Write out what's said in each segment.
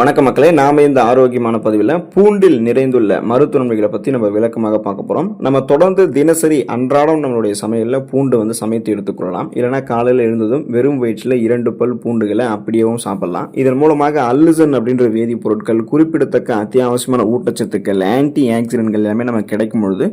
வணக்க மக்களே நாம இந்த ஆரோக்கியமான பதிவில் பூண்டில் நிறைந்துள்ள மருத்துவ நன்மைகளை பற்றி நம்ம விளக்கமாக பார்க்க போகிறோம் நம்ம தொடர்ந்து தினசரி அன்றாடம் நம்மளுடைய சமையலில் பூண்டு வந்து சமைத்து எடுத்துக்கொள்ளலாம் இல்லைனா காலையில் எழுந்ததும் வெறும் வயிற்றில் இரண்டு பல் பூண்டுகளை அப்படியேவும் சாப்பிடலாம். இதன் மூலமாக அல்லுசன் அப்படின்ற வேதிப்பொருட்கள் குறிப்பிடத்தக்க அத்தியாவசியமான ஊட்டச்சத்துக்கள் ஆன்டி ஆக்சிடென்ட்கள் எல்லாமே நமக்கு கிடைக்கும் பொழுது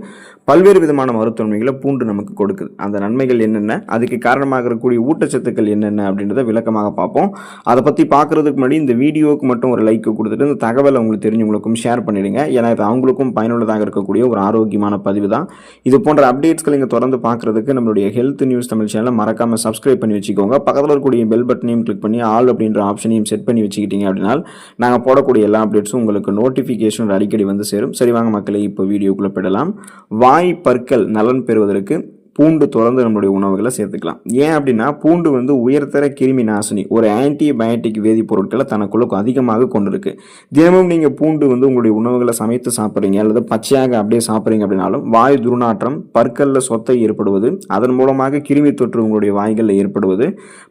பல்வேறு விதமான மருத்துவமைகளை பூண்டு நமக்கு கொடுக்குது. அந்த நன்மைகள் என்னென்ன? அதுக்கு காரணமாக இருக்கக்கூடிய ஊட்டச்சத்துக்கள் என்னென்ன அப்படின்றத விளக்கமாக பார்ப்போம். அதை பற்றி பார்க்குறதுக்கு முன்னாடி இந்த வீடியோவுக்கு மட்டும் ஒரு லைக் கொடுத்துட்டு இந்த தகவலை உங்களுக்கு தெரிஞ்சவங்களுக்கும் ஷேர் பண்ணிடுங்க. ஏன்னா இது அவங்களுக்கும் பயனுள்ளதாக இருக்கக்கூடிய ஒரு ஆரோக்கியமான பதிவு தான். இது போன்ற அப்டேட்ஸ்கள் நீங்கள் தொடர்ந்து பார்க்குறதுக்கு நம்மளுடைய ஹெல்த் நியூஸ் தமிழ் சேனலை மறக்காமல் சப்ஸ்கிரைப் பண்ணி வச்சுக்கோங்க. பக்கத்தில் இருக்கக்கூடிய பெல் பட்டனையும் கிளிக் பண்ணி ஆல் அப்படின்ற ஆப்ஷனையும் செட் பண்ணி வச்சுக்கிட்டீங்க அப்படின்னா நாங்கள் போடக்கூடிய எல்லா அப்டேட்ஸும் உங்களுக்கு நோட்டிஃபிகேஷன் அடிக்கடி வந்து சேரும். சரி வாங்க மக்களை இப்போ வீடியோக்குள்ளே போயிடலாம். வாய் பற்கள் நலன் பெறுவதற்கு பூண்டு தொடர்ந்து நம்மளுடைய உணவுகளை சேர்த்துக்கலாம். ஏன் அப்படின்னா பூண்டு வந்து உயர்தர கிருமி நாசினி ஒரு ஆன்டிபயோட்டிக் வேதிப்பொருட்களை தனக்குள்ள அதிகமாக கொண்டிருக்கு. தினமும் நீங்கள் பூண்டு வந்து உங்களுடைய உணவுகளை சமைத்து சாப்பிட்றீங்க அல்லது பச்சையாக அப்படியே சாப்பிட்றீங்க அப்படின்னாலும் வாய் துர்நாற்றம் பற்களில் சொத்தை ஏற்படுவது அதன் மூலமாக கிருமி தொற்று உங்களுடைய வாய்களில் ஏற்படுவது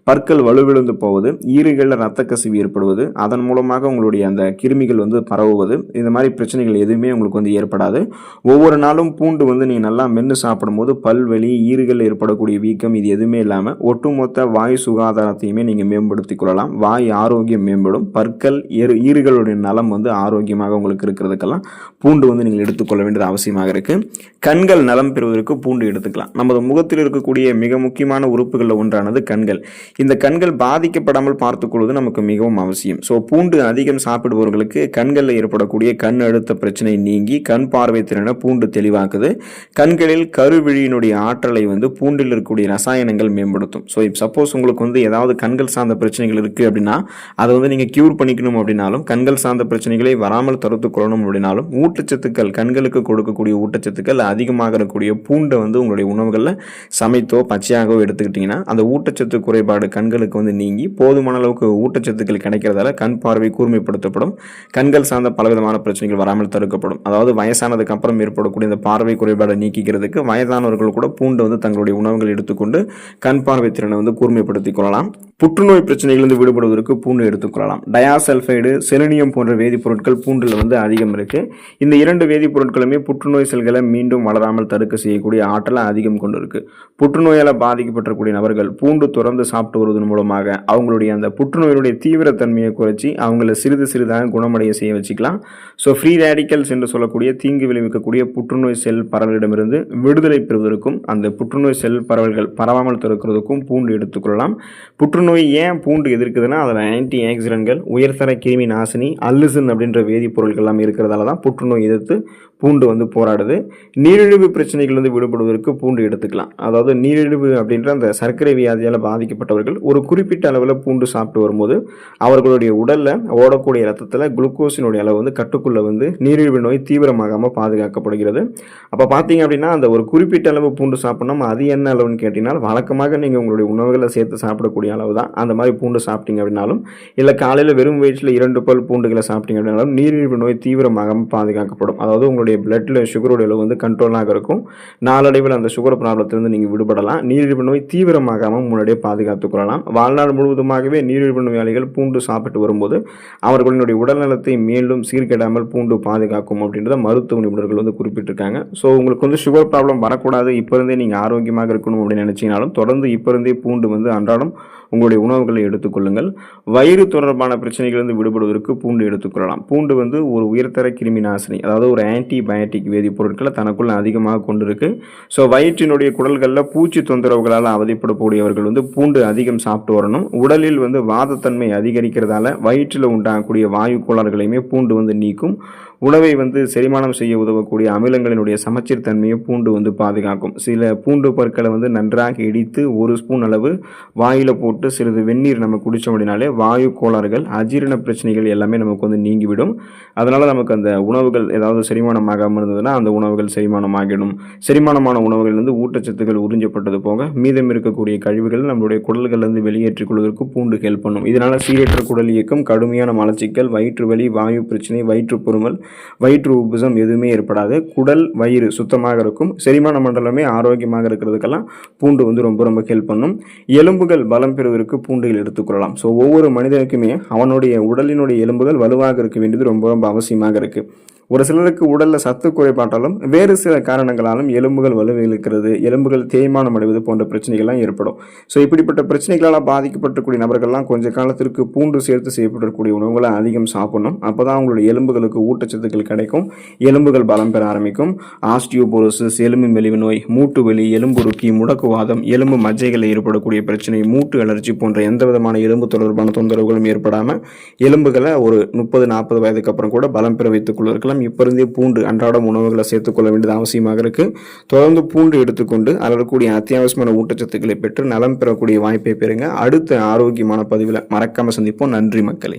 பற்கள் வலுவிழுந்து போவது ஈறுகளில் ரத்த கசிவு ஏற்படுவது அதன் மூலமாக உங்களுடைய அந்த கிருமிகள் வந்து பரவுவது இந்த மாதிரி பிரச்சனைகள் எதுவுமே உங்களுக்கு வந்து ஏற்படாது. ஒவ்வொரு நாளும் பூண்டு வந்து நீங்கள் நல்லா மென்று சாப்பிடும்போது பல்வலி ஈறுகள் ஏற்படக்கூடிய வீக்கம் இது எதுவுமே இல்லாமல் ஒட்டுமொத்த வாய் சுகாதாரத்தையுமே நீங்கள் மேம்படுத்திக் கொள்ளலாம். வாய் ஆரோக்கியம் மேம்படும். பற்கள் ஈறு ஈறுகளுடைய நலம் வந்து ஆரோக்கியமாக உங்களுக்கு இருக்கிறதுக்கெல்லாம் பூண்டு வந்து நீங்கள் எடுத்துக்கொள்ள வேண்டியது அவசியமாக இருக்குது கண்கள் நலம் பெறுவதற்கு பூண்டு எடுத்துக்கலாம். நமது முகத்தில் இருக்கக்கூடிய மிக முக்கியமான உறுப்புகளில் ஒன்றானது கண்கள். இந்த கண்கள் பாதிக்கப்படாமல் பார்த்துக்கொள்வது நமக்கு மிகவும் அவசியம். ஸோ பூண்டு அதிகம் சாப்பிடுபவர்களுக்கு கண்களில் ஏற்படக்கூடிய கண் அழுத்த பிரச்சனை நீங்கி கண் பார்வை திறனை பூண்டு தெளிவாக்குது. கண்களில் கருவிழியினுடைய ஆற்றலை வந்து பூண்டில் இருக்கக்கூடிய ரசாயனங்கள் மேம்படுத்தும். ஸோ இப்போ சப்போஸ் உங்களுக்கு வந்து ஏதாவது கண்கள் சார்ந்த பிரச்சனைகள் இருக்குது அப்படின்னா அதை வந்து நீங்கள் க்யூர் பண்ணிக்கணும் அப்படின்னாலும் கண்கள் சார்ந்த பிரச்சனைகளை வராமல் தடுத்து கொள்ளணும் அப்படின்னாலும் ஊட்டச்சத்துக்கள் கண்களுக்கு கொடுக்கக்கூடிய ஊட்டச்சத்துக்கள் அதிகமாக இருக்கக்கூடிய பூண்டை வந்து உங்களுடைய உணவுகளில் சமைத்தோ பச்சையாகவோ எடுத்துக்கிட்டிங்கன்னா அந்த ஊட்டச்சத்து குறைபாடு கண்களுக்கு வந்து நீங்கி போதுமான அளவுக்கு ஊட்டச்சத்துக்கள் கிடைக்கிறதால கண் பார்வை கூர்மைப்படுத்தப்படும். கண்கள் சார்ந்த பலவிதமான பிரச்சனைகள் வராமல் தடுக்கப்படும். அதாவது வயசானதுக்கு அப்புறம் ஏற்படக்கூடிய இந்த பார்வை குறைபாடை நீக்கிக்கிறதுக்கு வயதானவர்கள் கூட பூண்டு வந்து தங்களுடைய உணவுகள் எடுத்துக்கொண்டு கண் பார்வை திறனை வந்து கூர்மைப்படுத்திக் கொள்ளலாம். புற்றுநோய் பிரச்சனைகளிலிருந்து விடுபடுவதற்கு பூண்டு எடுத்துக்கொள்ளலாம் டயாசல்ஃபைடு செலினியம் போன்ற வேதிப்பொருட்கள் பூண்டில் வந்து அதிகம் இருக்குது இந்த இரண்டு வேதிப்பொருட்களுமே புற்றுநோய் செல்களை மீண்டும் வளராமல் தடுக்க செய்யக்கூடிய ஆற்றலை அதிகம் கொண்டு இருக்கு. புற்றுநோயால் பாதிக்கப்பட்டக்கூடிய நபர்கள் பூண்டு தொடர்ந்து சாப்பிட்டு வருவதன் மூலமாக அவங்களுடைய அந்த புற்றுநோயினுடைய தீவிரத்தன்மையை குறைச்சி அவங்கள சிறிது சிறிதாக குணமடைய செய்ய வச்சுக்கலாம். ஸோ ஃப்ரீ ரேடிக்கல்ஸ் என்று சொல்லக்கூடிய தீங்கு விளைவிக்கக்கூடிய புற்றுநோய் செல் பரவலிடமிருந்து விடுதலை பெறுவதற்கும் அந்த புற்றுநோய் செல் பரவல்கள் பரவாமல் தடுக்கிறதுக்கும் பூண்டு எடுத்துக்கொள்ளலாம் புற்றுநோய் புற்றுநோய் ஏன் பூண்டு எதிர்க்குதுன்னா அதில் ஆன்டி ஆக்சிடென்ட்கள் உயர்தர கிருமி நாசினி அல்லுசன் அப்படின்ற வேதிப்பொருட்கள் எல்லாம் இருக்கிறதால தான் புற்றுநோய் எதிர்த்து பூண்டு வந்து போராடுது. நீரிழிவு பிரச்சனைகள்லேருந்து வந்து விடுபடுவதற்கு பூண்டு எடுத்துக்கலாம். அதாவது நீரிழிவு அப்படின்ற அந்த சர்க்கரை வியாதியால் பாதிக்கப்பட்டவர்கள் ஒரு குறிப்பிட்ட அளவில் பூண்டு சாப்பிட்டு வரும்போது அவர்களுடைய உடலில் ஓடக்கூடிய ரத்தத்தில் குளுக்கோஸினுடைய அளவு வந்து கட்டுக்குள்ளே வந்து நீரிழிவு நோய் தீவிரமாகாமல் பாதுகாக்கப்படுகிறது. அப்போ பார்த்தீங்க அப்படின்னா அந்த ஒரு குறிப்பிட்ட அளவு பூண்டு சாப்பிட்ணும். அது என்ன அளவுன்னு கேட்டிங்கன்னா வழக்கமாக நீங்கள் உங்களுடைய உணவுகளை சேர்த்து சாப்பிடக்கூடிய அளவு தான் அந்த மாதிரி பூண்டு சாப்பிட்டீங்க அப்படின்னாலும் இல்லை காலையில் வெறும் வயிற்றில் இரண்டு பல் பூண்டுகளை சாப்பிட்டீங்க அப்படின்னாலும் நீரிழிவு நோய் தீவிரமாகாமல் பாதுகாக்கப்படும். அதாவது உங்களுடைய பிளட்டில் சுகருடைய அளவு வந்து கண்ட்ரோலாக இருக்கும். நாளடைவில் அந்த சுகர் ப்ராப்ளத்திலிருந்து நீங்கள் விடுபடலாம். நீரிழிவு நோய் தீவிரமாகாமல் முன்னாடியே பாதுகாத்துக் கொள்ளலாம். வாழ்நாள் முழுவதுமாகவே நீரிழிவு நோயாளிகள் பூண்டு சாப்பிட்டு வரும்போது அவர்களுடைய உடல்நலத்தை மேலும் சீர்கெடாமல் பூண்டு பாதுகாக்கும் அப்படின்றத மருத்துவ நிபுணர்கள் வந்து குறிப்பிட்டிருக்காங்க. ஸோ உங்களுக்கு வந்து சுகர் ப்ராப்ளம் வரக்கூடாது. இப்போ இருந்தே நீங்கள் ஆரோக்கியமாக இருக்கணும் அப்படின்னு நினச்சினாலும் தொடர்ந்து இப்போ இருந்தே பூண்டு வந்து அன்றாடம் உங்களுடைய உணவுகளை எடுத்துக்கொள்ளுங்கள். வயிறு தொடர்பான பிரச்சனைகளிலிருந்து விடுபடுவதற்கு பூண்டு எடுத்துக்கொள்ளலாம். பூண்டு வந்து ஒரு உயர்தர கிருமி நாசினி அதாவது ஒரு ஆன்டிபயோட்டிக் வேதிப்பொருட்களை தனக்குள்ள அதிகமாக கொண்டிருக்கு. ஸோ வயிற்றினுடைய குடல்களில் பூச்சி தொந்தரவுகளால் அவதிப்படக்கூடியவர்கள் வந்து பூண்டு அதிகம் சாப்பிட்டு வரணும். உடலில் வந்து வாதத்தன்மை அதிகரிக்கிறதால வயிற்றில் உண்டாகக்கூடிய வாயு கோளாறுகளையுமே பூண்டு வந்து நீக்கும். உணவை வந்து செரிமானம் செய்ய உதவக்கூடிய அமிலங்களினுடைய சமச்சீர் தன்மையை பூண்டு வந்து பாதுகாக்கும். சில பூண்டு பற்களை வந்து நன்றாக இடித்து ஒரு ஸ்பூன் அளவு வாயில் போட்டு சிறிது வெந்நீர் நம்ம குடித்தோம் அப்படின்னாலே வாயு கோளாறுகள் அஜீரண பிரச்சனைகள் எல்லாமே நமக்கு வந்து நீங்கிவிடும். அதனால் நமக்கு அந்த உணவுகள் ஏதாவது செரிமானமாகாமல் இருந்ததுன்னா அந்த உணவுகள் செரிமானமாகிடும் செரிமானமான உணவுகள் வந்து ஊட்டச்சத்துக்கள் உறிஞ்சப்பட்டது போக மீதம் இருக்கக்கூடிய கழிவுகள் நம்மளுடைய குடல்கள்லேருந்து வெளியேற்றிக் கொள்வதற்கு பூண்டு ஹெல்ப் பண்ணும். இதனால் சீரற்ற குடல் இயக்கம் கடுமையான மலச்சிக்கல் வயிற்று வலி வாயு பிரச்சனை வயிற்று பொறுமல் வயிற்று உப்புசம் எதுவுமே ஏற்படாது. குடல் வயிறு சுத்தமாக இருக்கும். செரிமான மண்டலமே ஆரோக்கியமாக இருக்கிறதுக்கெல்லாம் பூண்டு வந்து ரொம்ப ரொம்ப ஹெல்ப் பண்ணும். எலும்புகள் பலம் பெறுவதற்கு பூண்டுகள் எடுத்துக்கொள்ளலாம் ஸோ ஒவ்வொரு மனிதனுக்குமே அவனுடைய உடலினுடைய எலும்புகள் வலுவாக இருக்க வேண்டியது ரொம்ப ரொம்ப அவசியமாக இருக்குது ஒரு சிலருக்கு உடலில் சத்து குறைபாட்டாலும் வேறு சில காரணங்களாலும் எலும்புகள் வலுவிழக்கிறது எலும்புகள் தேய்மானம் அடைவது போன்ற பிரச்சனைகள்லாம் ஏற்படும். ஸோ இப்படிப்பட்ட பிரச்சனைகளால் பாதிக்கப்பட்டக்கூடிய நபர்கள்லாம் கொஞ்ச காலத்திற்கு பூண்டு சேர்த்து செய்யப்படக்கூடிய உணவுகளை அதிகம் சாப்பிடணும். அப்போ தான் அவங்களுடைய எலும்புகளுக்கு ஊட்டச்சத்துக்கள் கிடைக்கும் எலும்புகள் பலம் பெற ஆரம்பிக்கும். ஆஸ்டியோபோரோசிஸ் எலும்பு மெலிவு நோய் மூட்டு வலி எலும்புருக்கி முடக்குவாதம் எலும்பு மஜ்ஜைகளில் ஏற்படக்கூடிய பிரச்சனை மூட்டு அலர்ஜி போன்ற எந்த விதமான எலும்பு தொடர்பான தொந்தரவுகளும் ஏற்படாமல் எலும்புகளை ஒரு முப்பது நாற்பது வயதுக்கு அப்புறம் கூட பலம் பெற வைத்துக் கொள்வதற்கெல்லாம் இருக்கலாம் இப்போ இருந்தே பூண்டு அன்றாடம் உணவுகளை சேர்த்துக்கொள்ள வேண்டியது அவசியமாக இருக்கு. தொடர்ந்து பூண்டு எடுத்துக்கொண்டு அதில் இருக்கக்கூடிய அத்தியாவசியமான ஊட்டச்சத்துக்களை பெற்று நலம் பெறக்கூடிய வாய்ப்பை பெறுங்க. அடுத்த ஆரோக்கியமான பதிவில் மறக்காமல் சந்திப்போம். நன்றி மக்களை.